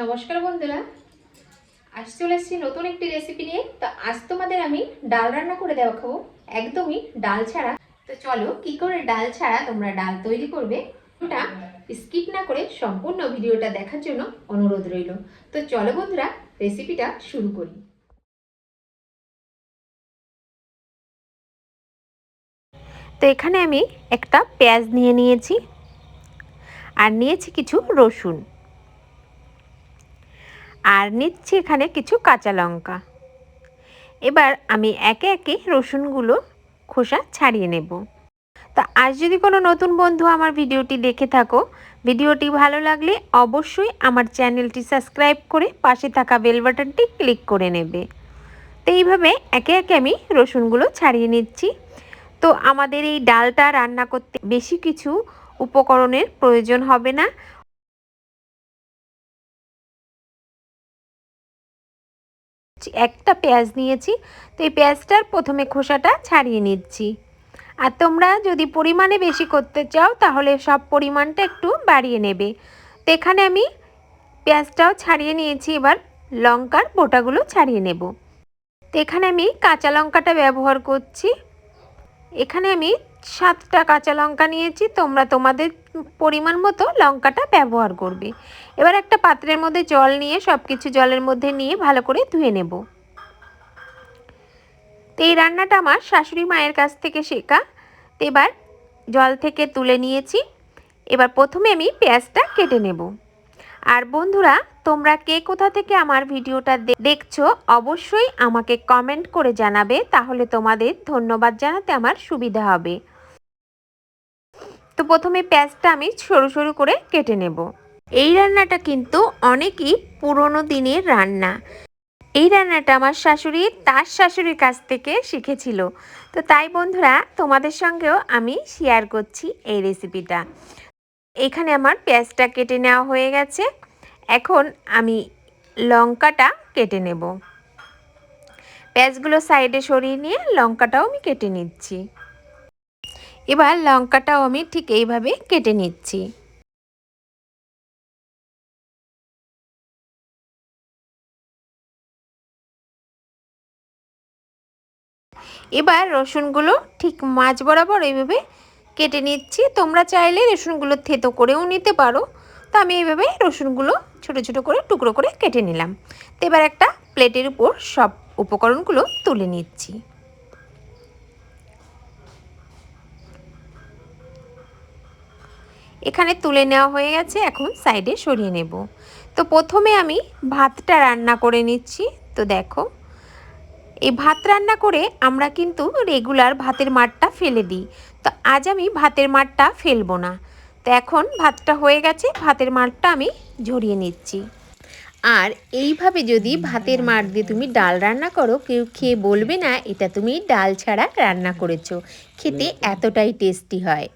নমস্কার বন্ধুরা। আজ চলে এসেছি নতুন একটি রেসিপি নিয়ে। তো আজ তোমাদের আমি ডাল রান্না করে দেওয়া খাব। একদমই ডাল ছাড়া। তো চলো, কি করে ডাল ছাড়া তোমরা ডাল তৈরি করবে ওটা স্কিপ না করে সম্পূর্ণ ভিডিওটা দেখার জন্য অনুরোধ রইল। তো চলো বন্ধুরা রেসিপিটা শুরু করি। তো এখানে আমি একটা পেঁয়াজ নিয়ে নিয়েছি। আর নিয়েছি কিছু রসুন। আর নিচ্ছি এখানে কিছু কাঁচা লঙ্কা। এবার আমি একে একে রসুনগুলো খোসা ছাড়িয়ে নেব। তা আজ যদি কোনো নতুন বন্ধু আমার ভিডিওটি দেখে থাকো, ভিডিওটি ভালো লাগলে অবশ্যই আমার চ্যানেলটি সাবস্ক্রাইব করে পাশে থাকা বেল বাটনটি ক্লিক করে নেবে। তো এইভাবে একে একে আমি রসুনগুলো ছাড়িয়ে নিচ্ছি। তো আমাদের এই ডালটা রান্না করতে বেশি কিছু উপকরণের প্রয়োজন হবে না। একটা পেঁয়াজ নিয়েছি, তো এই পেঁয়াজটার প্রথমে খোসাটা ছাড়িয়ে নিচ্ছি। আর তোমরা যদি পরিমাণে বেশি করতে চাও, তাহলে সব পরিমাণটা একটু বাড়িয়ে নেবে। তো এখানে আমি পেঁয়াজটাও ছাড়িয়ে নিয়েছি, এবার লঙ্কার বোটাগুলো ছাড়িয়ে নেব। তো এখানে আমি কাঁচা লঙ্কাটা ব্যবহার করছি। এখানে আমি সাতটা কাঁচা লঙ্কা নিয়েছি, তোমরা তোমাদের পরিমাণ মতো লঙ্কাটা ব্যবহার করবে। এবার একটা পাত্রের মধ্যে জল নিয়ে সব কিছু জলের মধ্যে নিয়ে ভালো করে ধুয়ে নেব। তো এই রান্নাটা আমার শাশুড়ি মায়ের কাছ থেকে শেখা। তো এবার জল থেকে তুলে নিয়েছি। এবার প্রথমে আমি পেঁয়াজটা কেটে নেব। আর বন্ধুরা, তোমরা কে কোথা থেকে আমার ভিডিওটা দেখছ, অবশ্যই আমাকে কমেন্ট করে জানাবে। তাহলে তোমাদের ধন্যবাদ জানাতে আমার সুবিধা হবে। তো প্রথমে পেঁয়াজটা আমি সরু সরু করে কেটে নেব। এই রান্নাটা কিন্তু অনেকই পুরনো দিনের রান্না। এই রান্নাটা আমার শাশুড়ি তার শাশুড়ির কাছ থেকে শিখেছিল। তো তাই বন্ধুরা, তোমাদের সঙ্গেও আমি শেয়ার করছি এই রেসিপিটা এখানে আমার পেঁয়াজটা কেটে নেওয়া হয়ে গেছে। এখন আমি লঙ্কাটা কেটে নেব। পেঁয়াজগুলো সাইডে সরিয়ে নিয়ে লঙ্কাটাও আমি কেটে নিচ্ছি। এবার লঙ্কাটাও আমি ঠিক এইভাবে কেটে নিচ্ছি। এবার রসুনগুলো ঠিক মাছ বরাবর এইভাবে কেটে নিচ্ছি। তোমরা চাইলে রসুনগুলো থেতো করেও নিতে পারো। তো আমি এইভাবে রসুনগুলো ছোট ছোট করে টুকরো করে কেটে নিলাম। তো এবার একটা প্লেটের উপর সব উপকরণগুলো তুলে নিচ্ছি। এখানে তুলে নেওয়া হয়ে গেছে এখন সাইডে সরিয়ে নেব। তো প্রথমে আমি ভাতটা রান্না করে নিচ্ছি। তো দেখো এই ভাত রান্না করে আমরা কিন্তু রেগুলার ভাতের মাঠটা ফেলে দিই। তো আজ আমি ভাতের মাঠটা ফেলব না। তো এখন ভাতটা হয়ে গেছে ভাতের মাঠটা আমি ঝরিয়ে নিচ্ছি। আর এইভাবে যদি ভাতের মাঠ দিয়ে তুমি ডাল রান্না করো কেউ খেয়ে বলবে না এটা তুমি ডাল ছাড়া রান্না করেছ। খেতে এতটাই টেস্টি হয়।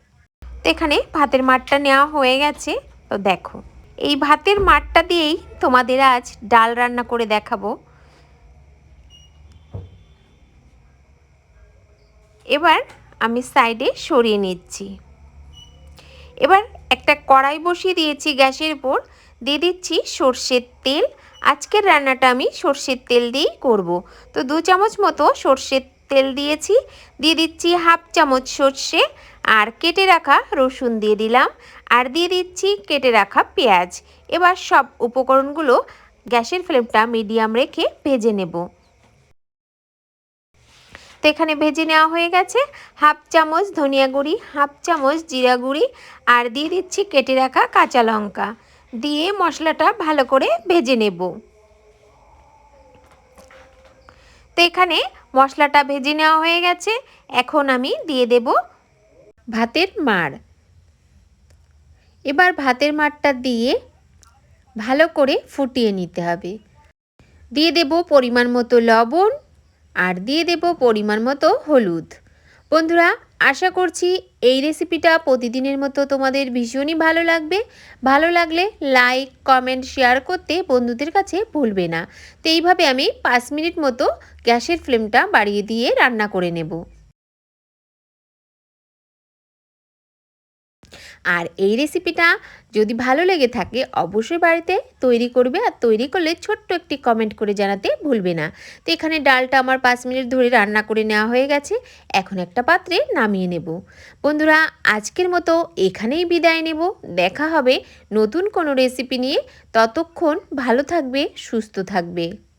তো এখানে ভাতের মাঠটা নেওয়া হয়ে গেছে। তো দেখো, এই ভাতের মাঠটা দিয়েই তোমাদের আজ ডাল রান্না করে দেখাবো। এবার আমি সাইডে সরিয়ে নিচ্ছি। এবার একটা কড়াই বসিয়ে দিয়েছি গ্যাসের উপর। দিয়ে দিচ্ছি সর্ষের তেল। আজকের রান্নাটা আমি সর্ষের তেল দিয়েই করব। তো দু চামচ মতো সর্ষের তেল দিয়েছি। দিয়ে দিচ্ছি হাফ চামচ সর্ষে। আর কেটে রাখা রসুন দিয়ে দিলাম। আর দিয়ে দিচ্ছি কেটে রাখা পেঁয়াজ। এবার সব উপকরণগুলো গ্যাসের ফ্লেমটা মিডিয়াম রেখে ভেজে নেব। তো এখানে ভেজে নেওয়া হয়ে গেছে হাফ চামচ ধনিয়া গুঁড়ি, হাফ চামচ জিরা গুঁড়ি আর দিয়ে দিচ্ছি কেটে রাখা কাঁচা লঙ্কা। দিয়ে মশলাটা ভালো করে ভেজে নেব। তো এখানে মশলাটা ভেজে নেওয়া হয়ে গেছে। এখন আমি দিয়ে দেব ভাতের মাড়। এবার ভাতের মাড়টা দিয়ে ভালো করে ফুটিয়ে নিতে হবে। দিয়ে দেব পরিমাণ মতো লবণ আর দিয়ে দেব পরিমাণ মতো হলুদ। বন্ধুরা, আশা করছি এই রেসিপিটা প্রতিদিনের মতো তোমাদের ভীষণই ভালো লাগবে। ভালো লাগলে লাইক, কমেন্ট, শেয়ার করতে বন্ধুদের কাছে ভুলবে না। তো এইভাবে আমি পাঁচ মিনিট মতো গ্যাসের ফ্লেমটা বাড়িয়ে দিয়ে রান্না করে নেব। আর এই রেসিপিটা যদি ভালো লেগে থাকে, অবশ্যই বাড়িতে তৈরি করবে আর তৈরি করলে ছোট্ট একটি কমেন্ট করে জানাতে ভুলবে না। তো এখানে ডালটা আমার পাঁচ মিনিট ধরে রান্না করে নেওয়া হয়ে গেছে। এখন একটা পাত্রে নামিয়ে নেব। বন্ধুরা, আজকের মতো এখানেই বিদায় নেব। দেখা হবে নতুন কোনো রেসিপি নিয়ে। ততক্ষণ ভালো থাকবে, সুস্থ থাকবে।